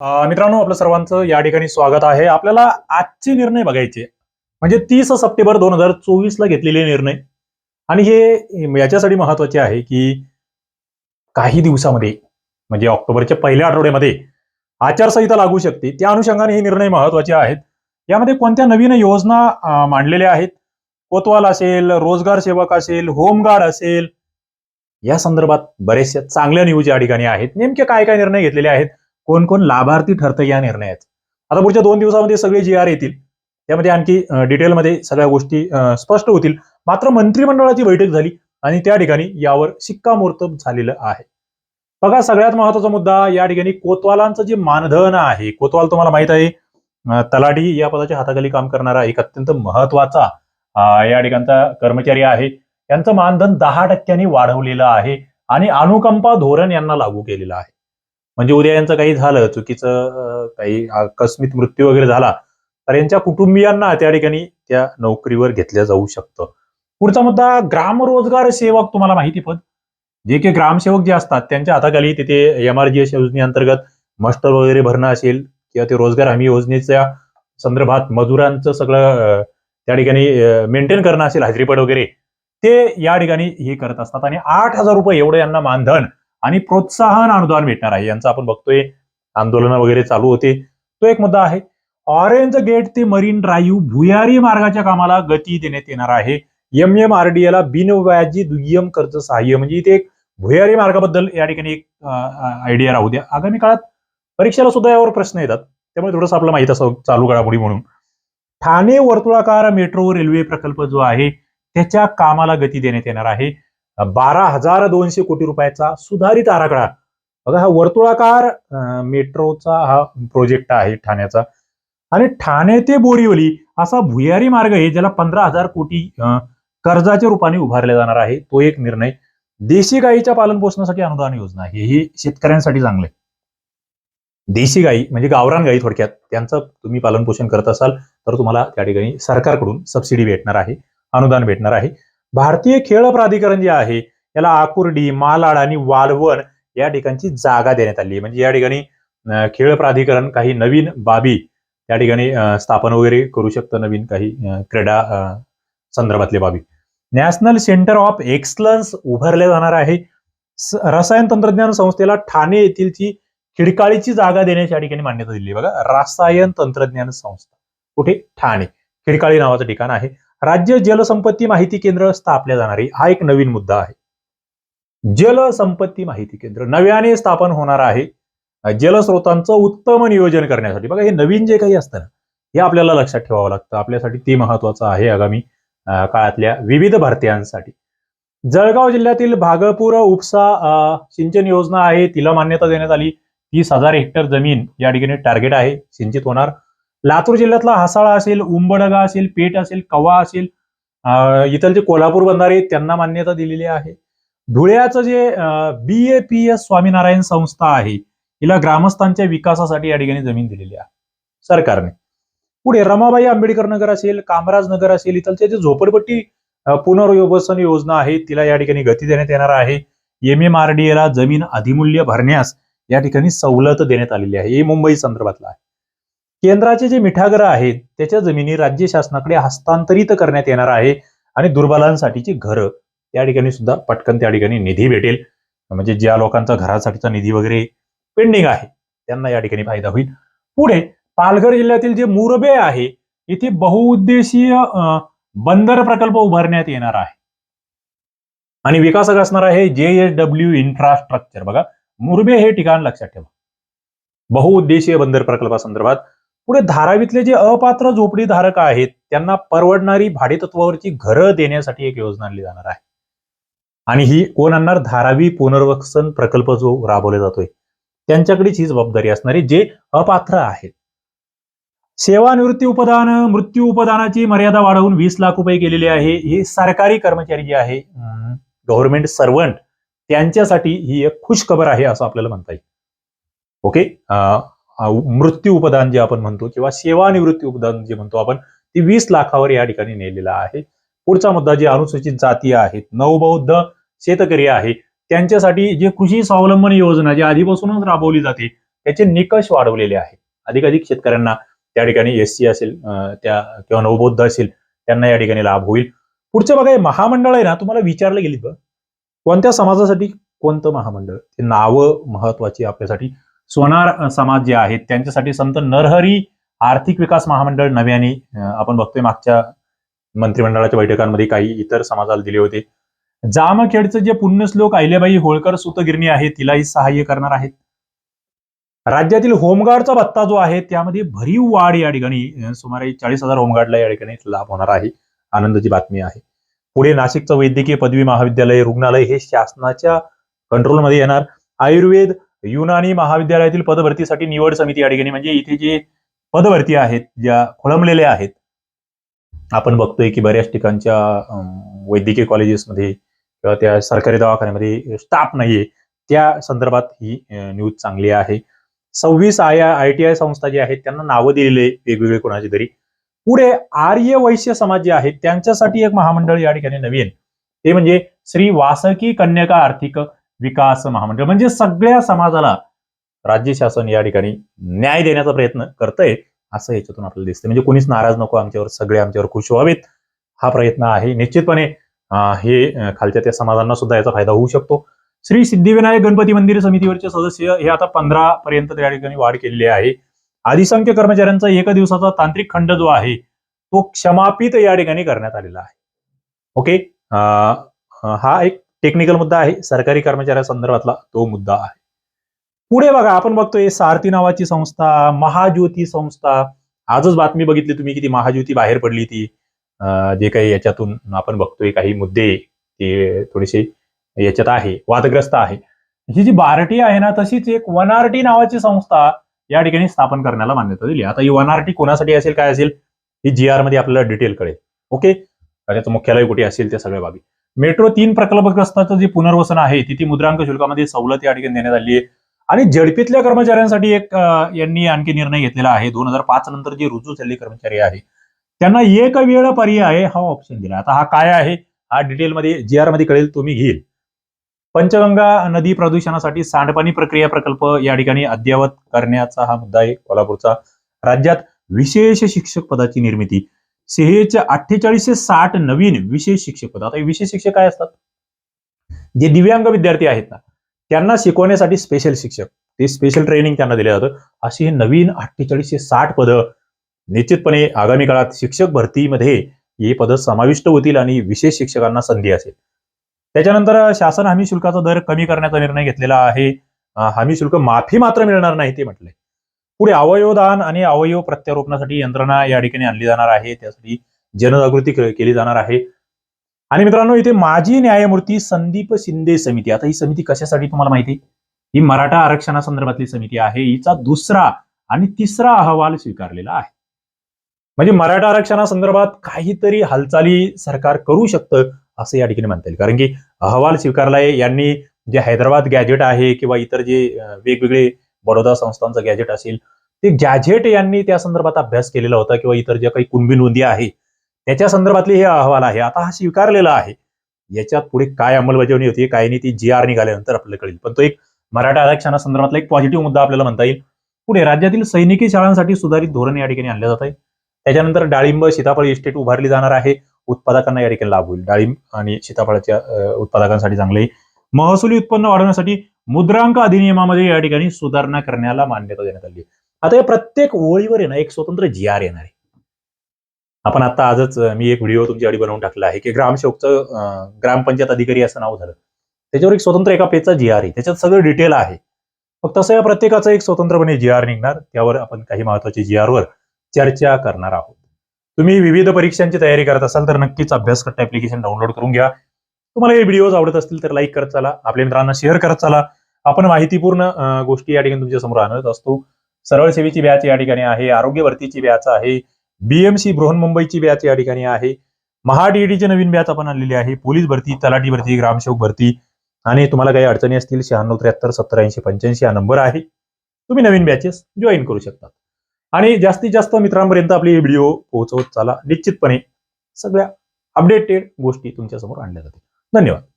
मित्रांनो आपलं सर्वांचं या ठिकाणी स्वागत आहे. आपल्याला आजचे निर्णय बघायचे. म्हणजे तीस सप्टेंबर दोन हजार चोवीस ला घेतलेले निर्णय. आणि हे याच्यासाठी महत्त्वाचे आहे की काही दिवसामध्ये म्हणजे ऑक्टोबरच्या पहिल्या आठवड्यामध्ये आचारसंहिता लागू शकते. त्या अनुषंगाने हे निर्णय महत्त्वाचे आहेत. यामध्ये कोणत्या नवीन योजना मांडलेल्या आहेत? कोतवाल असेल रोजगार सेवक असेल होमगार्ड असेल या संदर्भात बरेचशा चांगल्या न्यूज या ठिकाणी आहेत. नेमके काय काय निर्णय घेतलेले आहेत? कोण कोण लाभार्थी ठरतं या निर्णयात. आता पुढच्या दोन दिवसामध्ये सगळे जी आर येतील. त्यामध्ये आणखी डिटेलमध्ये सगळ्या गोष्टी स्पष्ट होतील. मात्र मंत्रिमंडळाची बैठक झाली आणि त्या ठिकाणी यावर शिक्कामोर्तब झालेलं आहे. बघा सगळ्यात महत्त्वाचा मुद्दा या ठिकाणी कोतवालांचं जे मानधन आहे कोतवाल तुम्हाला माहीत आहे तलाठी या पदाच्या हाताखाली काम करणारा एक अत्यंत महत्त्वाचा या ठिकाणचा कर्मचारी आहे. यांचं मानधन दहा टक्क्यांनी वाढवलेलं आहे आणि अनुकंपा धोरण यांना लागू केलेलं आहे. म्हणजे उद्या यांचं काही झालं चुकीचं काही आकस्मिक मृत्यू वगैरे झाला तर यांच्या कुटुंबियांना त्या ठिकाणी त्या नोकरीवर घेतल्या जाऊ शकतं. पुढचा मुद्दा ग्रामरोजगार सेवक तुम्हाला माहिती पण जे काही ग्रामसेवक जे असतात त्यांच्या हाताखाली तिथे एम आर जी एस योजनेअंतर्गत मस्टर वगैरे भरणं असेल किंवा ते रोजगार हमी योजनेच्या संदर्भात मजुरांचं सगळं त्या ठिकाणी मेंटेन करणं असेल हजेरीपट वगैरे ते या ठिकाणी हे करत असतात. आणि आठ हजार रुपये एवढं यांना मानधन आणि प्रोत्साहन अनुदान भेटणार आहे. यांचं आपण बघतोय आंदोलनं वगैरे चालू होते. तो एक मुद्दा आहे. ऑरेंज गेट ते मरीन ड्राईव्ह भुयारी मार्गाच्या कामाला गती देण्यात येणार आहे. एम एम आर डी एला बिनव्याजी दुय्यम कर्ज सहाय्य. म्हणजे इथे एक भुयारी मार्गाबद्दल या ठिकाणी एक आयडिया राहू द्या. आगामी काळात परीक्षेला सुद्धा यावर प्रश्न येतात. त्यामुळे थोडंसं आपलं माहीत असं चालू घडामोडी म्हणून. ठाणे वर्तुळाकार मेट्रो रेल्वे प्रकल्प जो आहे त्याच्या कामाला गती देण्यात येणार आहे. बारा हजार दोनशे कोटी रुपयाचा सुधारित आराखडा. बघा हा वर्तुळाकार मेट्रोचा हा प्रोजेक्ट आहे ठाण्याचा. आणि ठाणे ते बोरिवली असा भुयारी मार्ग आहे ज्याला पंधरा हजार कोटी कर्जाच्या रूपाने उभारला जाणार आहे. तो एक निर्णय. देशी गायीच्या पालन पोषणासाठी अनुदान योजना आहे ही शेतकऱ्यांसाठी चांगलं आहे. देशी गायी म्हणजे गावरान गायी थोडक्यात त्यांचं तुम्ही पालन पोषण करत असाल तर तुम्हाला त्या ठिकाणी सरकारकडून सबसिडी भेटणार आहे अनुदान भेटणार आहे. भारतीय खेळ प्राधिकरण जे आहे याला आकुर्डी मालाड आणि वालवण या ठिकाणची जागा देण्यात आली म्हणजे या ठिकाणी खेळ प्राधिकरण काही नवीन बाबी या ठिकाणी स्थापन वगैरे करू शकतं नवीन काही क्रीडा संदर्भातले बाबी. नॅशनल सेंटर ऑफ एक्सलन्स उभारले जाणार आहे. रसायन तंत्रज्ञान संस्थेला ठाणे येथीलची खिडकाळीची जागा देण्याची या ठिकाणी मान्यता दिली बघा रसायन तंत्रज्ञान संस्था. कुठे? ठाणे. खिडकाळी नावाचं ठिकाण आहे. राज्य जलसंपत्ती माहिती केंद्र स्थापल्या जाणारी. हा एक नवीन मुद्दा आहे. जलसंपत्ती माहिती केंद्र नव्याने स्थापन होणार आहे. जलस्रोतांचं उत्तम नियोजन करण्यासाठी. बघा हे नवीन जे काही असतं ना हे आपल्याला लक्षात ठेवावं लागतं. आपल्यासाठी ते महत्वाचं आहे आगामी काळातल्या विविध भरत्यांसाठी. जळगाव जिल्ह्यातील भागपूर उपसा सिंचन योजना आहे. तिला मान्यता देण्यात आली. तीस हजार हेक्टर जमीन या ठिकाणी टार्गेट आहे. सिंचित होणार. लातूर जिल्ह्यातला हासाळा असेल उंबडगा असेल पेठ असेल कवा असेल इथलचे कोल्हापूर बंधारे त्यांना मान्यता दिलेली आहे. धुळ्याचं जे B A P S Swaminarayan संस्था आहे हिला ग्रामस्थांच्या विकासासाठी या ठिकाणी जमीन दिलेली आहे सरकारने. पुढे रमाबाई आंबेडकर नगर असेल कामराज नगर असेल इथलचे जे झोपडपट्टी अं, पुनर्वसन योजना आहे तिला या ठिकाणी गती देण्यात येणार आहे. एम एम आर डी एला जमीन अधिमूल्य भरण्यास या ठिकाणी सवलत देण्यात आलेली आहे हे मुंबई संदर्भातलं आहे. केंद्राचे जे मिठागर आहेत त्याच्या जमिनी राज्य शासनाकडे हस्तांतरित करण्यात येणार आहे आणि दुर्बलांसाठीची घरं त्या ठिकाणी सुद्धा पटकन त्या ठिकाणी निधी भेटेल. म्हणजे ज्या लोकांचा घरासाठीचा निधी वगैरे पेंडिंग आहे त्यांना या ठिकाणी फायदा होईल. पुढे पालघर जिल्ह्यातील जे मुरबे आहे इथे बहुउद्देशीय बंदर प्रकल्प उभारण्यात येणार आहे. आणि विकासक असणार आहे जे एस डब्ल्यू इन्फ्रास्ट्रक्चर. बघा मुरबे हे ठिकाण लक्षात ठेवा. बहुउद्देशीय बंदर प्रकल्पासंदर्भात पुढे धारावीतले जे अपात्र झोपडी धारक आहेत त्यांना परवडणारी भाडेतत्वावरची घरं देण्यासाठी एक योजना आणली जाणार आहे. आणि ही कोण आणणार? धारावी पुनर्वसन प्रकल्प जो राबवला जातोय त्यांच्याकडेच ही जबाबदारी असणारी जे अपात्र आहेत. सेवानिवृत्ती उपदान मृत्यू उपदानाची मर्यादा वाढवून वीस लाख रुपये केलेली आहे. हे सरकारी कर्मचारी जे आहे गव्हर्नमेंट सर्वंट त्यांच्यासाठी ही एक खुश खबर आहे असं आपल्याला म्हणता येईल. ओके अं, मृत्यू उपदान जे आपण म्हणतो किंवा सेवानिवृत्ती उपदान जे म्हणतो आपण ती वीस लाखावर या ठिकाणी नेलेलं आहे. पुढचा मुद्दा जे अनुसूचित जाती आहेत नवबौद्ध शेतकरी आहे त्यांच्यासाठी जे कृषी स्वावलंबन योजना जी आधीपासूनच राबवली जाते त्याचे निकष वाढवलेले आहेत. अधिकाधिक शेतकऱ्यांना त्या ठिकाणी एस सी असेल त्या किंवा नवबौद्ध असेल त्यांना या ठिकाणी लाभ होईल. पुढचं बघा हे महामंडळ आहे ना तुम्हाला विचारलं गेली बघ. कोणत्या समाजासाठी कोणतं महामंडळ? ते नावं महत्वाची आपल्यासाठी सोनार समाज जे आहेत त्यांच्यासाठी संत नरहरी आर्थिक विकास महामंडळ नव्याने आपण बघतोय मागच्या मंत्रिमंडळाच्या बैठकांमध्ये काही इतर समाजाला दिले होते. जामखेडचं जे पुण्यश्लोक अहिल्याबाई होळकर सुतगिरणी आहे तिलाही सहाय्य करणार आहेत. राज्यातील होमगार्डचा भत्ता जो आहे त्यामध्ये भरीव वाढ या ठिकाणी सुमारे चाळीस हजार होमगार्डला या ठिकाणी लाभ होणार आहे. आनंदाची बातमी आहे. पुढे नाशिकचं वैद्यकीय पदवी महाविद्यालय रुग्णालय हे शासनाच्या कंट्रोलमध्ये येणार. आयुर्वेद युनानी महाविद्यालयातील पदभरतीसाठी निवड समिती या ठिकाणी म्हणजे इथे जे पदभरती आहेत ज्या खोळंबलेल्या आहेत आपण बघतोय की बऱ्याच ठिकाणच्या वैद्यकीय कॉलेजेसमध्ये किंवा त्या सरकारी दवाखान्यामध्ये स्टाफ नाहीये. त्या संदर्भात ही न्यूज चांगली आहे. सव्वीस आय आय टी आय संस्था जे आहेत त्यांना नावं दिलेले वेगवेगळे कोणाची तरी. पुढे आर्य वैश्य समाज जे आहेत त्यांच्यासाठी एक महामंडळ या ठिकाणी नवीन ते म्हणजे श्री वासकी कन्यका आर्थिक विकास महामंडळ. म्हणजे सगळ्या समाजाला राज्य शासन या ठिकाणी न्याय देण्याचा प्रयत्न करतंय असं याच्यातून आपल्याला दिसतं म्हणजे कोणीच नाराज नको आमच्यावर सगळे आमच्यावर खुश व्हावेत हा प्रयत्न आहे. निश्चितपणे हे खालच्या त्या समाजांना सुद्धा याचा फायदा होऊ शकतो. श्री सिद्धिविनायक गणपती मंदिर समितीवरचे सदस्य हे आता पंधरा पर्यंत त्या ठिकाणी वाढ केलेली आहे. अधिसंख्य कर्मचाऱ्यांचा एक दिवसाचा तांत्रिक खंड जो आहे तो क्षमापित या ठिकाणी करण्यात आलेला आहे. ओके? अं, हा एक टेक्निकल मुद्दा आहे. सरकारी कर्मचाऱ्यासंदर्भातला तो मुद्दा आहे. पुढे बघा आपण बघतोय सारथी नावाची संस्था महाज्योती संस्था. आजच बातमी बघितली तुम्ही की ती महाज्योती बाहेर पडली ती. जे काही याच्यातून आपण बघतोय काही मुद्दे ते थोडेसे याच्यात आहे वादग्रस्त आहे. ही जी बार्टी आहे ना तशीच एक वनआरटी नावाची संस्था या ठिकाणी स्थापन करण्याला मान्यता दिली. आता ही वनआरटी कोणासाठी असेल काय असेल ही जी आरमध्ये आपल्याला डिटेल कळेल. ओके त्याचं मुख्यालय कुठे असेल त्या सगळ्या बाबी. मेट्रो तीन प्रकल्पग्रस्ताचं जे पुनर्वसन आहे तिथे मुद्रांक शुल्कामध्ये सवलत या ठिकाणी देण्यात आली आहे. आणि झडपीतल्या कर्मचाऱ्यांसाठी एक यांनी आणखी निर्णय घेतलेला आहे. दोन हजार पाच नंतर जे रुजू झालेले कर्मचारी आहे त्यांना एक वेळ पर्याय हा ऑप्शन दिला. आता हा काय आहे? हा डिटेलमध्ये जी आरमध्ये कळेल तुम्ही घेईल. पंचगंगा नदी प्रदूषणासाठी सांडपाणी प्रक्रिया प्रकल्प या ठिकाणी अद्ययावत करण्याचा हा मुद्दा आहे कोल्हापूरचा. राज्यात विशेष शिक्षक पदाची निर्मिती. सीएच्या अठ्ठेचाळीसशे साठ नवीन विशेष शिक्षक पद आता विशेष शिक्षक काय असतात? जे दिव्यांग विद्यार्थी आहेत ना त्यांना शिकवण्यासाठी स्पेशल शिक्षक. ते स्पेशल ट्रेनिंग त्यांना दिलं जातं. अशी हे नवीन अठ्ठेचाळीसशे साठ पदं निश्चितपणे आगामी काळात शिक्षक भरतीमध्ये हे पदं समाविष्ट होतील आणि विशेष शिक्षकांना संधी असेल. त्याच्यानंतर शासन हमी शुल्काचा दर कमी करण्याचा निर्णय घेतलेला आहे. हमी शुल्क माफी मात्र मिळणार नाही ते म्हटलंय. पुढे अवयवदान आणि अवयव प्रत्यारोपणासाठी यंत्रणा या ठिकाणी आणली जाणार आहे. त्यासाठी जनजागृती केली जाणार आहे. आणि मित्रांनो इथे माजी न्यायमूर्ती संदीप शिंदे समिती. आता ही समिती कशासाठी तुम्हाला माहिती? आहे? ही मराठा आरक्षणासंदर्भातली समिती आहे. हिचा दुसरा आणि तिसरा अहवाल स्वीकारलेला आहे. म्हणजे मराठा आरक्षणासंदर्भात काहीतरी हालचाली सरकार करू शकतं असं या ठिकाणी म्हणता येईल. कारण की अहवाल स्वीकारलाय यांनी जे हैदराबाद गॅजेट आहे किंवा इतर जे वेगवेगळे बडोदा संस्थांचं गॅजेट असेल ते गॅजेट यांनी त्या संदर्भात अभ्यास केलेला होता किंवा इतर ज्या काही कुणबी नोंदी आहे त्याच्या संदर्भातले हे अहवाल आहे. आता हा स्वीकारलेला आहे. याच्यात पुढे काय अंमलबजावणी होती काय नाही ती जी आर निघाल्यानंतर आपल्याला कळेल. पण तो एक मराठा आरक्षणासंदर्भातला एक पॉझिटिव्ह मुद्दा आपल्याला म्हणता येईल. पुढे राज्यातील सैनिकी शाळांसाठी सुधारित धोरण या ठिकाणी आणलं जात आहे. त्याच्यानंतर डाळिंब सीताफळ इस्टेट उभारली जाणार आहे. उत्पादकांना या ठिकाणी लाभ होईल. डाळिंब आणि सीताफळाच्या उत्पादकांसाठी चांगले महसुली उत्पन्न वाढवण्यासाठी मुद्रांक अधिनियमामध्ये या ठिकाणी सुधारणा करण्याला मान्यता देण्यात आली आता या प्रत्येक ओळीवर आहे ना एक स्वतंत्र जी आर येणार आहे. आपण आता आजच मी एक व्हिडिओ तुमच्यासाठी बनवून टाकला आहे की ग्रामसेवकचं ग्रामपंचायत अधिकारी असं नाव झालं. त्याच्यावर एक स्वतंत्र एका पेजचा जी आर आहे. त्याच्यात सगळं डिटेल आहे. मग तसं या प्रत्येकाचं एक स्वतंत्रपणे जी आर निघणार. त्यावर आपण काही महत्त्वाचे जी वर चर्चा करणार आहोत. तुम्ही विविध परीक्षांची तयारी करत असाल तर नक्कीच अभ्यासकट्टा ऍप्लिकेशन डाउनलोड करून घ्या. तुम्हाला हे व्हिडिओज आवडत असतील तर लाईक करत चला. आपल्या मित्रांना शेअर करत चला. आपण माहितीपूर्ण गोष्टी या ठिकाणी तुमच्यासमोर आणत असतो. सरळ सेवेची बॅच या ठिकाणी आहे आरोग्य भरतीची बॅच आहे बीएमसी बृहन्मुंबईची बॅच या ठिकाणी आहे महाडीईडीची नवीन बॅच आपण आणलेली आहे पोलीस भरती तलाठी भरती ग्रामसेवक भरती आणि तुम्हाला काही अडचणी असतील शहाण्णव त्र्याहत्तर सत्तर ऐंशी पंच्याऐंशी हा नंबर आहे. तुम्ही नवीन बॅचेस जॉईन करू शकता. आणि जास्तीत जास्त मित्रांपर्यंत आपले व्हिडिओ पोहोचवत चाला. निश्चितपणे सगळ्या अपडेटेड गोष्टी तुमच्यासमोर आणल्या जातील. धन्यवाद